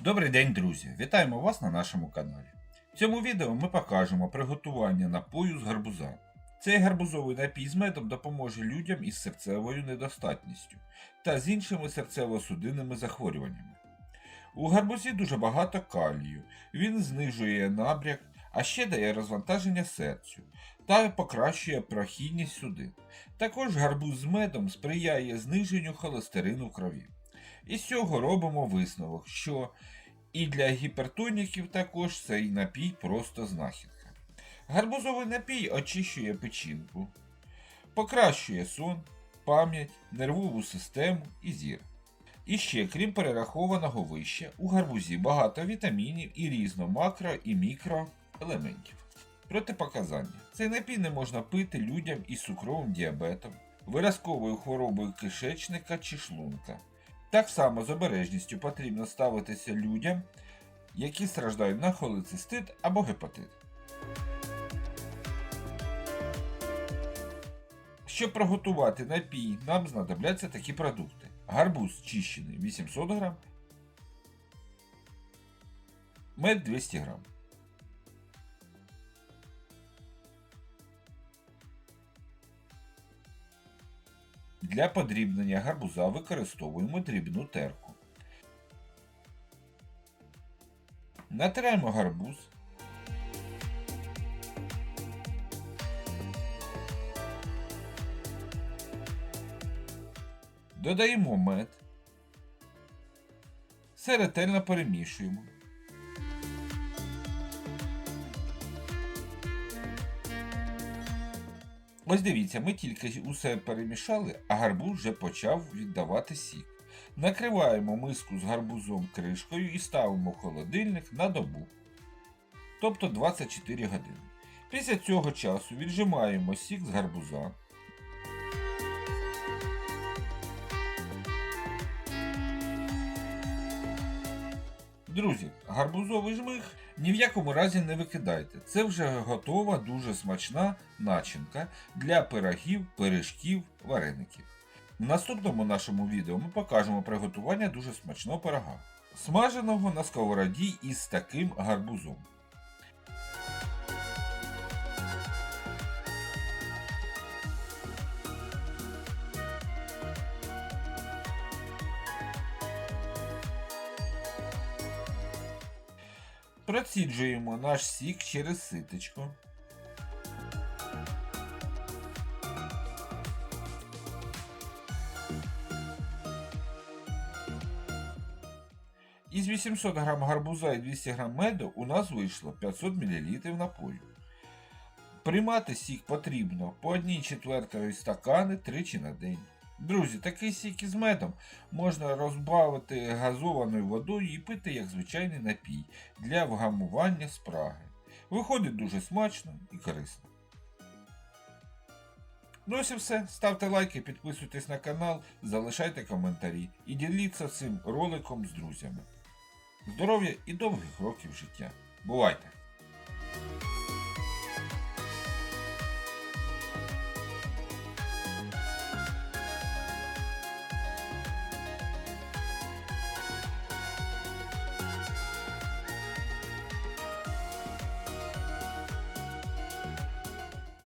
Добрий день, друзі! Вітаємо вас на нашому каналі. В цьому відео ми покажемо приготування напою з гарбуза. Цей гарбузовий напій з медом допоможе людям із серцевою недостатністю та з іншими серцево-судинними захворюваннями. У гарбузі дуже багато калію, він знижує набряк, а ще дає розвантаження серцю та покращує прохідність судин. Також гарбуз з медом сприяє зниженню холестерину в крові. І з цього робимо висновок, що і для гіпертоніків також цей напій просто знахідка. Гарбузовий напій очищує печінку, покращує сон, пам'ять, нервову систему і зір. І ще, крім перерахованого вище, у гарбузі багато вітамінів і різно макро і мікроелементів. Протипоказання. Цей напій не можна пити людям із цукровим діабетом, виразковою хворобою кишечника чи шлунка. Так само з обережністю потрібно ставитися людям, які страждають на холецистит або гепатит. Щоб приготувати напій, нам знадобляться такі продукти: гарбуз чищений 800 г, мед 200 г. Для подрібнення гарбуза використовуємо дрібну терку. Натираємо гарбуз. Додаємо мед. Все ретельно перемішуємо. Ось дивіться, ми тільки усе перемішали, а гарбуз вже почав віддавати сік. Накриваємо миску з гарбузом кришкою і ставимо в холодильник на добу, тобто 24 години. Після цього часу віджимаємо сік з гарбуза. Друзі, гарбузовий жмих ні в якому разі не викидайте. Це вже готова дуже смачна начинка для пирогів, пиріжків, вареників. В наступному нашому відео ми покажемо приготування дуже смачного пирога, смаженого на сковороді із таким гарбузом. Проціджуємо наш сік через ситочко. Із 800 г гарбуза і 200 г меду у нас вийшло 500 мл напою. Приймати сік потрібно по 1 четвертої стакани тричі на день. Друзі, такий сік із медом можна розбавити газованою водою і пити як звичайний напій для вгамування спраги. Виходить дуже смачно і корисно. Ну ось і все. Ставте лайки, підписуйтесь на канал, залишайте коментарі і діліться цим роликом з друзями. Здоров'я і довгих років життя. Бувайте!